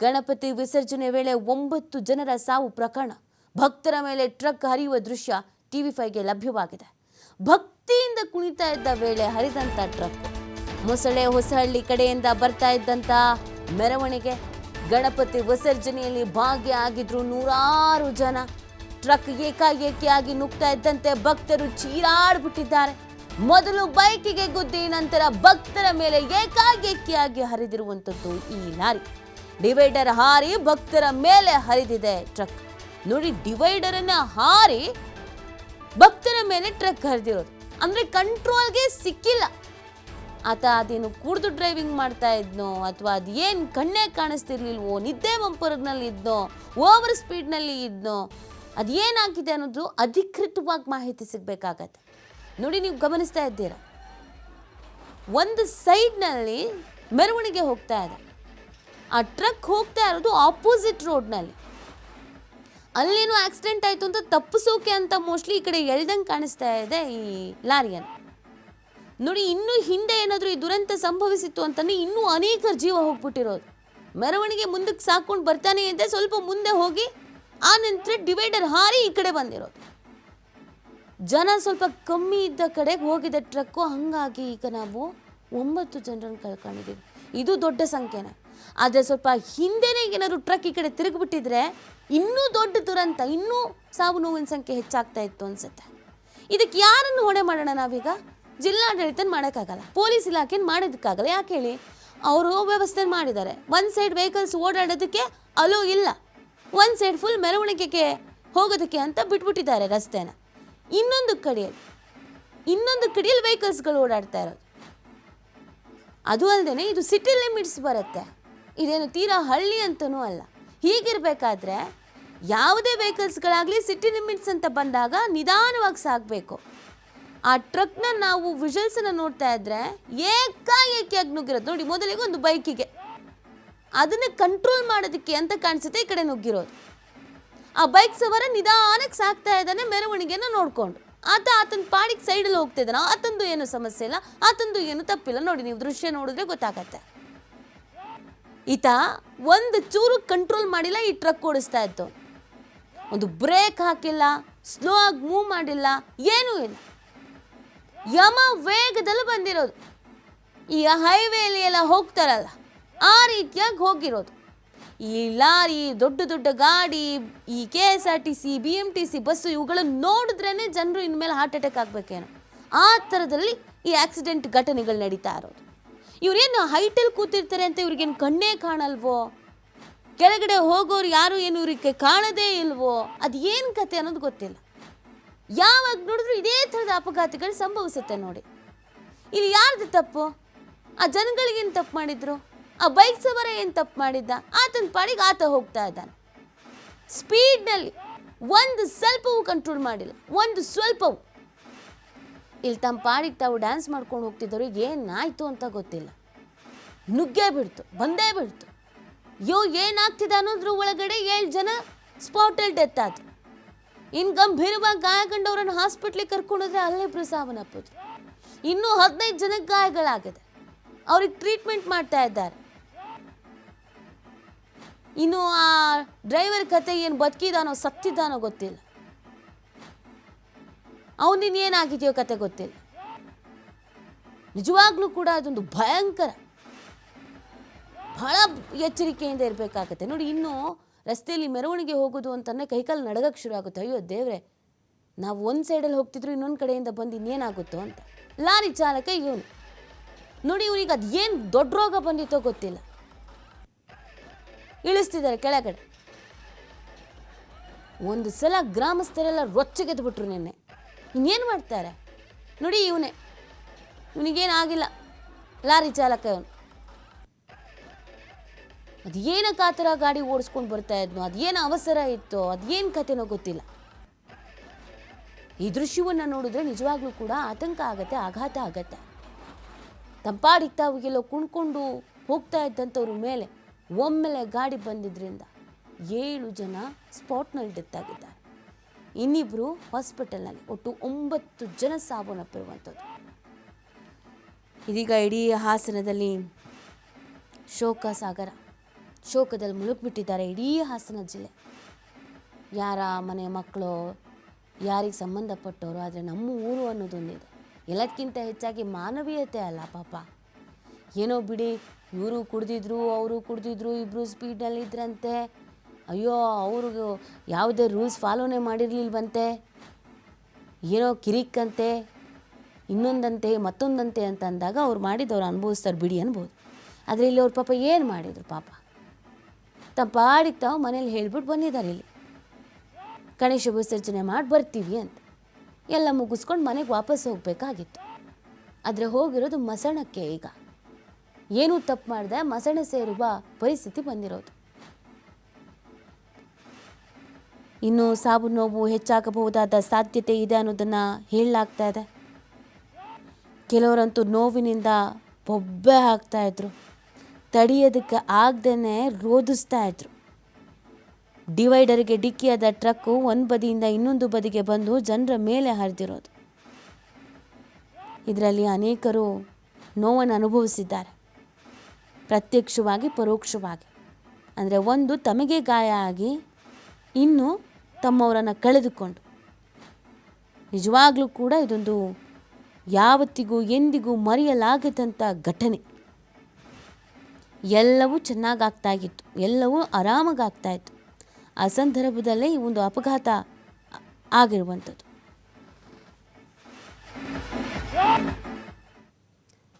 ಗಣಪತಿ ವಿಸರ್ಜನೆ ವೇಳೆ ಒಂಬತ್ತು ಜನರ ಸಾವು ಪ್ರಕರಣ. ಭಕ್ತರ ಮೇಲೆ ಟ್ರಕ್ ಹರಿಯುವ ದೃಶ್ಯ ಟಿವಿ ಫೈವ್ಗೆ ಲಭ್ಯವಾಗಿದೆ. ಭಕ್ತಿಯಿಂದ ಕುಣಿತಾ ಇದ್ದ ವೇಳೆ ಹರಿದಂತ ಟ್ರಕ್. ಮೊಸಳೆ ಹೊಸಹಳ್ಳಿ ಕಡೆಯಿಂದ ಬರ್ತಾ ಇದ್ದಂತ ಮೆರವಣಿಗೆ. ಗಣಪತಿ ವಿಸರ್ಜನೆಯಲ್ಲಿ ಭಾಗಿಯಾಗಿದ್ರು ನೂರಾರು ಜನ. ಟ್ರಕ್ ಏಕಾಏಕಿಯಾಗಿ ನುಗ್ತಾ ಇದ್ದಂತೆ ಭಕ್ತರು ಚೀರಾಡ್ಬಿಟ್ಟಿದ್ದಾರೆ. ಮೊದಲು ಬೈಕಿಗೆ ಗುದ್ದಿ, ನಂತರ ಭಕ್ತರ ಮೇಲೆ ಏಕಾಏಕಿಯಾಗಿ ಹರಿದಿರುವಂಥದ್ದು ಈ ಲಾರಿ. ಡಿವೈಡರ್ ಹಾರಿ ಭಕ್ತರ ಮೇಲೆ ಹರಿದಿದೆ ಟ್ರಕ್. ನೋಡಿ ಡಿವೈಡರ್ ಅನ್ನ ಹಾರಿ ಭಕ್ತರ ಮೇಲೆ ಟ್ರಕ್ ಹರಿದಿರೋದು. ಅಂದ್ರೆ ಕಂಟ್ರೋಲ್ಗೆ ಸಿಕ್ಕಿಲ್ಲ. ಆತ ಅದೇನು ಕುಡ್ದು ಡ್ರೈವಿಂಗ್ ಮಾಡ್ತಾ ಇದ್ನೋ, ಅಥವಾ ಅದೇನು ಕಣ್ಣೇ ಕಾಣಿಸ್ತಿರ್ಲಿಲ್ವೋ, ನಿದ್ದೆ ಮಂಪರ್ನಲ್ಲಿ ಇದ್ನೋ, ಓವರ್ ಸ್ಪೀಡ್ನಲ್ಲಿ ಇದ್ನೋ ಅದೇನಾಗಿದೆ ಅನ್ನೋದು ಅಧಿಕೃತವಾಗಿ ಮಾಹಿತಿ ಸಿಗಬೇಕಾಗತ್ತೆ. ನೋಡಿ, ನೀವು ಗಮನಿಸ್ತಾ ಇದ್ದೀರಾ. ಒಂದು ಸೈಡ್ನಲ್ಲಿ ಮೆರವಣಿಗೆ ಹೋಗ್ತಾ ಇದೆ. ಆ ಟ್ರಕ್ ಹೋಗ್ತಾ ಇರೋದು ಆಪೋಸಿಟ್ ರೋಡ್ನಲ್ಲಿ ಅಲ್ಲೇನೋ ಆಕ್ಸಿಡೆಂಟ್ ಆಯಿತು ಅಂತ ತಪ್ಪಿಸೋಕೆ ಅಂತ ಮೋಸ್ಟ್ಲಿ ಈ ಕಡೆ ಎಳ್ದಂಗೆ ಕಾಣಿಸ್ತಾ ಇದೆ ಈ ಲಾರಿಯನ್ನು. ನೋಡಿ, ಇನ್ನೂ ಹಿಂದೆ ಏನಾದರೂ ಈ ದುರಂತ ಸಂಭವಿಸಿತ್ತು ಅಂತಲೇ ಇನ್ನೂ ಅನೇಕರ ಜೀವ ಹೋಗ್ಬಿಟ್ಟಿರೋದು. ಮೆರವಣಿಗೆ ಮುಂದಕ್ಕೆ ಸಾಕೊಂಡು ಬರ್ತಾನೆ ಇದೆ ಸ್ವಲ್ಪ ಮುಂದೆ ಹೋಗಿ ಆ ನಂತರ ಡಿವೈಡರ್ ಹಾರಿ ಈ ಕಡೆ ಬಂದಿರೋದು. ಜನ ಸ್ವಲ್ಪ ಕಮ್ಮಿ ಇದ್ದ ಕಡೆಗೆ ಹೋಗಿದೆ ಟ್ರಕ್ಕು. ಹಾಗಾಗಿ ಈಗ ನಾವು ಒಂಬತ್ತು ಜನರನ್ನು ಕಳ್ಕೊಂಡಿದ್ದೀವಿ. ಇದು ದೊಡ್ಡ ಸಂಖ್ಯೆನೇ. ಆದರೆ ಸ್ವಲ್ಪ ಹಿಂದೆನೇ ಏನಾದರೂ ಟ್ರಕ್ ಈ ಕಡೆ ತಿರುಗಿಬಿಟ್ಟಿದ್ರೆ ಇನ್ನೂ ದೊಡ್ಡ ದುರಂತ, ಇನ್ನೂ ಸಾವು ನೋವಿನ ಸಂಖ್ಯೆ ಹೆಚ್ಚಾಗ್ತಾ ಇತ್ತು ಅನ್ಸುತ್ತೆ. ಇದಕ್ಕೆ ಯಾರನ್ನು ಹೊಣೆ ಮಾಡೋಣ ನಾವೀಗ? ಜಿಲ್ಲಾಡಳಿತ ಮಾಡೋಕ್ಕಾಗಲ್ಲ. ಪೊಲೀಸ್ ಇಲಾಖೆನ ಮಾಡೋದಕ್ಕಾಗಲ್ಲ. ಯಾಕೆ ಹೇಳಿ? ಅವರು ವ್ಯವಸ್ಥೆ ಮಾಡಿದ್ದಾರೆ. ಒಂದು ಸೈಡ್ ವೆಹಿಕಲ್ಸ್ ಓಡಾಡೋದಕ್ಕೆ ಅಲೋ ಇಲ್ಲ. ಒಂದು ಸೈಡ್ ಫುಲ್ ಮೆರವಣಿಗೆಗೆ ಹೋಗೋದಕ್ಕೆ ಅಂತ ಬಿಟ್ಬಿಟ್ಟಿದ್ದಾರೆ ರಸ್ತೆನ. ಇನ್ನೊಂದು ಕಡೆಯಲ್ಲಿ ಇನ್ನೊಂದು ಕಡೆಯಲ್ಲಿ ವೆಹಿಕಲ್ಸ್ಗಳು ಓಡಾಡ್ತಾ ಇರೋದು. ಅದು ಅಲ್ಲದೆ ಇದು ಸಿಟಿ ಲಿಮಿಟ್ಸ್ ಬರುತ್ತೆ. ಇದೇನು ತೀರಾ ಹಳ್ಳಿ ಅಂತನೂ ಅಲ್ಲ. ಹೀಗಿರಬೇಕಾದ್ರೆ ಯಾವುದೇ ವೆಹಿಕಲ್ಸ್ಗಳಾಗಲಿ ಸಿಟಿ ಲಿಮಿಟ್ಸ್ ಅಂತ ಬಂದಾಗ ನಿಧಾನವಾಗಿ ಸಾಗಬೇಕು. ಆ ಟ್ರಕ್ನ ನಾವು ವಿಜುವಲ್ಸನ್ನು ನೋಡ್ತಾ ಇದ್ರೆ ಏಕಾಏಕಿಯಾಗಿ ನುಗ್ಗಿರೋದು. ನೋಡಿ, ಮೊದಲಿಗೆ ಒಂದು ಬೈಕಿಗೆ ಅದನ್ನು ಕಂಟ್ರೋಲ್ ಮಾಡೋದಕ್ಕೆ ಅಂತ ಕಾಣಿಸುತ್ತೆ, ಈ ಕಡೆ ನುಗ್ಗಿರೋದು. ಆ ಬೈಕ್ ಸವಾರ ನಿಧಾನಕ್ಕೆ ಸಾಕ್ತಾ ಇದ್ದಾನೆ ಮೆರವಣಿಗೆಯನ್ನು ನೋಡಿಕೊಂಡು. ಆತ ಆತನ ಪಾಡಿಗೆ ಸೈಡಲ್ಲಿ ಹೋಗ್ತಾ ಇದ್ದಾನೆ? ಆತಂದು ಏನು ಸಮಸ್ಯೆ ಇಲ್ಲ, ಆತಂದು ಏನು ತಪ್ಪಿಲ್ಲ. ನೋಡಿ, ನೀವು ದೃಶ್ಯ ನೋಡಿದ್ರೆ ಗೊತ್ತಾಗತ್ತೆ. ಈತ ಒಂದು ಚೂರು ಕಂಟ್ರೋಲ್ ಮಾಡಿಲ್ಲ, ಈ ಟ್ರಕ್ ಓಡಿಸ್ತಾ ಇತ್ತು. ಒಂದು ಬ್ರೇಕ್ ಹಾಕಿಲ್ಲ ಸ್ಲೋ ಆಗಿ ಮೂವ್ ಮಾಡಿಲ್ಲ, ಏನೂ ಇಲ್ಲ. ಯಮ ವೇಗದಲ್ಲಿ ಬಂದಿರೋದು. ಈ ಹೈವೇಲಿ ಎಲ್ಲ ಹೋಗ್ತಾರಲ್ಲ, ಆ ರೀತಿಯಾಗಿ ಹೋಗಿರೋದು. ಈ ಲಾರಿ, ದೊಡ್ಡ ದೊಡ್ಡ ಗಾಡಿ, ಈ K S R T C B M T C bus ಇವುಗಳನ್ನು ನೋಡಿದ್ರೇ ಜನರು ಇನ್ಮೇಲೆ ಹಾರ್ಟ್ ಅಟ್ಯಾಕ್ ಆಗಬೇಕೇನೋ. ಆ ಥರದಲ್ಲಿ ಈ ಆಕ್ಸಿಡೆಂಟ್ ಘಟನೆಗಳು ನಡೀತಾ ಇರೋದು. ಇವ್ರೇನು ಹೈಟಲ್ಲಿ ಕೂತಿರ್ತಾರೆ ಅಂತ ಇವ್ರಿಗೇನು ಕಣ್ಣೇ ಕಾಣಲ್ವೋ? ಕೆಳಗಡೆ ಹೋಗೋರು ಯಾರು ಏನು ಇವ್ರಿಗೆ ಕಾಣದೇ ಇಲ್ವೋ? ಅದು ಏನು ಕತೆ ಅನ್ನೋದು ಗೊತ್ತಿಲ್ಲ. ಯಾವಾಗ ನೋಡಿದ್ರು ಇದೇ ಥರದ ಅಪಘಾತಗಳು ಸಂಭವಿಸುತ್ತೆ ನೋಡಿ. ಇಲ್ಲಿ ಯಾರ್ದು ತಪ್ಪು? ಆ ಜನಗಳಿಗೇನು ತಪ್ಪು ಮಾಡಿದ್ರು? ಆ ಬೈಕ್ ಸವಾರ ಏನು ತಪ್ಪು ಮಾಡಿದ್ದ? ಆತನ ಪಾಡಿಗೆ ಆತ ಹೋಗ್ತಾ ಇದ್ದಾನೆ. ಸ್ಪೀಡ್ನಲ್ಲಿ ಒಂದು ಸ್ವಲ್ಪವೂ ಕಂಟ್ರೋಲ್ ಮಾಡಿಲ್ಲ. ಒಂದು ಸ್ವಲ್ಪವೂ. ಇಲ್ಲಿ ತಮ್ಮ ಪಾಡಿಗೆ ತಾವು ಡ್ಯಾನ್ಸ್ ಮಾಡ್ಕೊಂಡು ಹೋಗ್ತಿದ್ದವ್ರು, ಏನಾಯಿತು ಅಂತ ಗೊತ್ತಿಲ್ಲ. ನುಗ್ಗೇ ಬಿಡ್ತು, ಬಂದೇ ಬಿಡ್ತು. ಯೋ ಏನಾಗ್ತಿದೆ ಅನ್ನೋದ್ರ ಒಳಗಡೆ ಏಳು ಜನ ಸ್ಪಾಟಲ್ಲಿ ಡೆತ್ ಆದ್ರು. ಇನ್ನು ಗಂಭೀರವಾಗಿ ಗಾಯಗೊಂಡವ್ರನ್ನ ಹಾಸ್ಪಿಟ್ಲಿಗೆ ಕರ್ಕೊಂಡೋದ್ರೆ ಅಲ್ಲೇ ಸಾವನ್ನಪ್ಪದು ಇನ್ನೂ ಹದಿನೈದು ಜನಕ್ಕೆ ಗಾಯಗಳಾಗಿದೆ. ಅವ್ರಿಗೆ ಟ್ರೀಟ್ಮೆಂಟ್ ಮಾಡ್ತಾ ಇದ್ದಾರೆ. ಇನ್ನು ಆ ಡ್ರೈವರ್ ಕತೆ ಏನು ಬದುಕಿದಾನೋ ಸತ್ತಿದ್ದಾನೋ ಗೊತ್ತಿಲ್ಲ. ಅವನಿನ್ ಏನಾಗಿದೆಯೋ ಕತೆ ಗೊತ್ತಿಲ್ಲ. ನಿಜವಾಗ್ಲೂ ಕೂಡ ಅದೊಂದು ಭಯಂಕರ, ಬಹಳ ಎಚ್ಚರಿಕೆಯಿಂದ ಇರಬೇಕಾಗತ್ತೆ. ನೋಡಿ, ಇನ್ನು ರಸ್ತೆಯಲ್ಲಿ ಮೆರವಣಿಗೆ ಹೋಗೋದು ಅಂತಂದರೆ ಕೈಕಾಲು ನಡಗಕ್ಕೆ ಶುರು ಆಗುತ್ತೆ. ಅಯ್ಯೋ ದೇವ್ರೆ, ನಾವು ಒಂದು ಸೈಡಲ್ಲಿ ಹೋಗ್ತಿದ್ರು ಇನ್ನೊಂದು ಕಡೆಯಿಂದ ಬಂದು ಇನ್ನೇನಾಗುತ್ತೋ ಅಂತ. ಲಾರಿ ಚಾಲಕ ಇವನು. ನೋಡಿ, ಇವನಿಗೆ ಅದು ಏನು ದೊಡ್ಡ ರೋಗ ಬಂದಿತ್ತೋ ಗೊತ್ತಿಲ್ಲ. ಇಳಿಸ್ತಿದ್ದಾರೆ ಕೆಳಗಡೆ. ಒಂದು ಸಲ ಗ್ರಾಮಸ್ಥರೆಲ್ಲ ರೊಚ್ಚಗೆದ್ಬಿಟ್ರು ನಿನ್ನೆ. ಇನ್ನೇನು ಮಾಡ್ತಾರೆ? ನೋಡಿ ಇವನೇ. ಇವನಿಗೇನಾಗಿಲ್ಲ. ಲಾರಿ ಚಾಲಕ ಇವನು. ಅದೇನಕ್ಕೆ ಆ ಥರ ಗಾಡಿ ಓಡಿಸ್ಕೊಂಡು ಬರ್ತಾ ಇದ್ನೋ, ಅದೇನು ಅವಸರ ಇತ್ತು, ಅದೇನು ಕಥೆನೋ ಗೊತ್ತಿಲ್ಲ. ಈ ದೃಶ್ಯವನ್ನು ನೋಡಿದ್ರೆ ನಿಜವಾಗ್ಲೂ ಕೂಡ ಆತಂಕ ಆಗತ್ತೆ, ಆಘಾತ ಆಗತ್ತೆ. ತಂಪಾಡಿತ್ತಾವಿಗೆಲ್ಲ ಕುಣ್ಕೊಂಡು ಹೋಗ್ತಾ ಇದ್ದಂಥವ್ರ ಮೇಲೆ ಒಮ್ಮೆಲೆ ಗಾಡಿ ಬಂದಿದ್ರಿಂದ ಏಳು ಜನ ಸ್ಪಾಟ್ನಲ್ಲಿ ಡೆತ್ ಆಗಿದ್ದಾರೆ. ಇನ್ನಿಬ್ಬರು ಹಾಸ್ಪಿಟಲ್ನಲ್ಲಿ ಒಟ್ಟು ಒಂಬತ್ತು ಜನ ಸಾವನ್ನಪ್ಪಿರುವಂಥದ್ದು ಇದೀಗ ಇಡೀ ಹಾಸನದಲ್ಲಿ ಶೋಕ ಸಾಗರ ಶೋಕದಲ್ಲಿ ಮುಳುಗ್ಬಿಟ್ಟಿದ್ದಾರೆ ಇಡೀ ಹಾಸನ ಜಿಲ್ಲೆ. ಯಾರ ಮನೆ ಮಕ್ಕಳು, ಯಾರಿಗೆ ಸಂಬಂಧಪಟ್ಟವರು ಆದರೆ ನಮ್ಮ ಊರು ಅನ್ನೋದೊಂದಿದೆ ಎಲ್ಲದಕ್ಕಿಂತ ಹೆಚ್ಚಾಗಿ ಮಾನವೀಯತೆ ಅಲ್ಲ ಪಾಪ. ಏನೋ ಬಿಡಿ, ಇವರು ಕುಡಿದಿದ್ರು, ಅವರು ಕುಡಿದಿದ್ರು ಇಬ್ಬರು ಸ್ಪೀಡ್ನಲ್ಲಿ ಇದ್ರಂತೆ. ಅಯ್ಯೋ, ಅವ್ರಿಗೂ ಯಾವುದೇ ರೂಲ್ಸ್ ಫಾಲೋನೇ ಮಾಡಿರಲಿಲ್ವಂತೆ? ಏನೋ ಕಿರಿಕ್ಕಂತೆ ಇನ್ನೊಂದಂತೆ, ಮತ್ತೊಂದಂತೆ ಅಂತ ಅಂದಾಗ ಅವ್ರು ಮಾಡಿದವ್ರು ಅನುಭವಿಸ್ತಾರೆ ಬಿಡಿ ಅನ್ಬೋದು. ಆದರೆ ಇಲ್ಲಿ ಅವ್ರ ಪಾಪ ಏನು ಮಾಡಿದರು ಪಾಪ? ತಮ್ಮ ಪಾಡಿಗೆ ತಾವು ಮನೇಲಿ ಹೇಳ್ಬಿಟ್ಟು ಬಂದಿದ್ದಾರೆ ಇಲ್ಲಿ. ಗಣೇಶ ವಿಸರ್ಜನೆ ಮಾಡಿ ಬರ್ತೀವಿ ಅಂತ. ಎಲ್ಲ ಮುಗಿಸ್ಕೊಂಡು ಮನೆಗೆ ವಾಪಸ್ ಹೋಗಬೇಕಾಗಿತ್ತು. ಆದರೆ ಹೋಗಿರೋದು ಮಸಣಕ್ಕೆ ಈಗ. ಏನೂ ತಪ್ಪು ಮಾಡಿದೆ ಮಸಣ ಸೇರುವ ಪರಿಸ್ಥಿತಿ ಬಂದಿರೋದು. ಇನ್ನು ಸಾವು ನೋವು ಹೆಚ್ಚಾಗಬಹುದಾದ ಸಾಧ್ಯತೆ ಇದೆ ಅನ್ನೋದನ್ನು ಹೇಳಲಾಗ್ತಾ ಇದೆ. ಕೆಲವರಂತೂ ನೋವಿನಿಂದ ಬೊಬ್ಬೆ ಹಾಕ್ತಾ ಇದ್ರು. ತಡೆಯೋದಕ್ಕೆ ಆಗ್ದೇ ರೋಧಿಸ್ತಾ ಇದ್ರು. ಡಿವೈಡರ್ಗೆ ಡಿಕ್ಕಿಯಾದ ಟ್ರಕ್ಕು ಒಂದು ಬದಿಯಿಂದ ಇನ್ನೊಂದು ಬದಿಗೆ ಬಂದು ಜನರ ಮೇಲೆ ಹರಿದಿರೋದು. ಇದರಲ್ಲಿ ಅನೇಕರು ನೋವನ್ನು ಅನುಭವಿಸಿದ್ದಾರೆ. ಪ್ರತ್ಯಕ್ಷವಾಗಿ, ಪರೋಕ್ಷವಾಗಿ. ಅಂದರೆ ಒಂದು ತಮಗೆ ಗಾಯ ಆಗಿ, ಇನ್ನು ತಮ್ಮವರನ್ನು ಕಳೆದುಕೊಂಡು. ನಿಜವಾಗಲೂ ಕೂಡ ಇದೊಂದು ಯಾವತ್ತಿಗೂ ಎಂದಿಗೂ ಮರೆಯಲಾಗದಂಥ ಘಟನೆ. ಎಲ್ಲವೂ ಚೆನ್ನಾಗಾಗ್ತಾ ಇತ್ತು ಎಲ್ಲವೂ ಆರಾಮಾಗಿ ಆಗ್ತಾ ಇತ್ತು ಆ ಸಂದರ್ಭದಲ್ಲೇ ಈ ಒಂದು ಅಪಘಾತ ಆಗಿರುವಂಥದ್ದು.